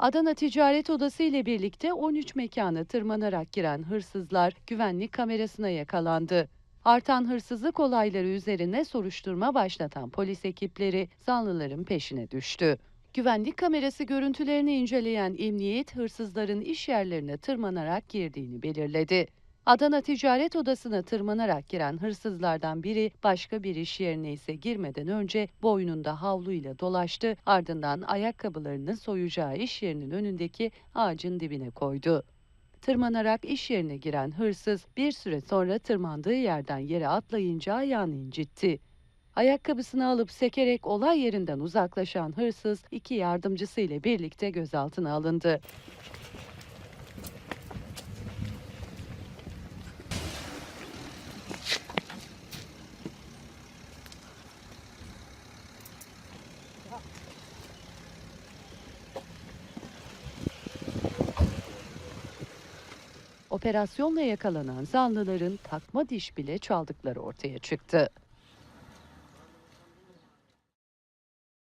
Adana Ticaret Odası ile birlikte 13 mekana tırmanarak giren hırsızlar güvenlik kamerasına yakalandı. Artan hırsızlık olayları üzerine soruşturma başlatan polis ekipleri zanlıların peşine düştü. Güvenlik kamerası görüntülerini inceleyen emniyet hırsızların iş yerlerine tırmanarak girdiğini belirledi. Adana Ticaret Odası'na tırmanarak giren hırsızlardan biri başka bir iş yerine ise girmeden önce boynunda havluyla dolaştı ardından ayakkabılarını soyacağı iş yerinin önündeki ağacın dibine koydu. Tırmanarak iş yerine giren hırsız bir süre sonra tırmandığı yerden yere atlayınca ayağını incitti. Ayakkabısını alıp sekerek olay yerinden uzaklaşan hırsız iki yardımcısı ile birlikte gözaltına alındı. Operasyonla yakalanan zanlıların takma diş bile çaldıkları ortaya çıktı.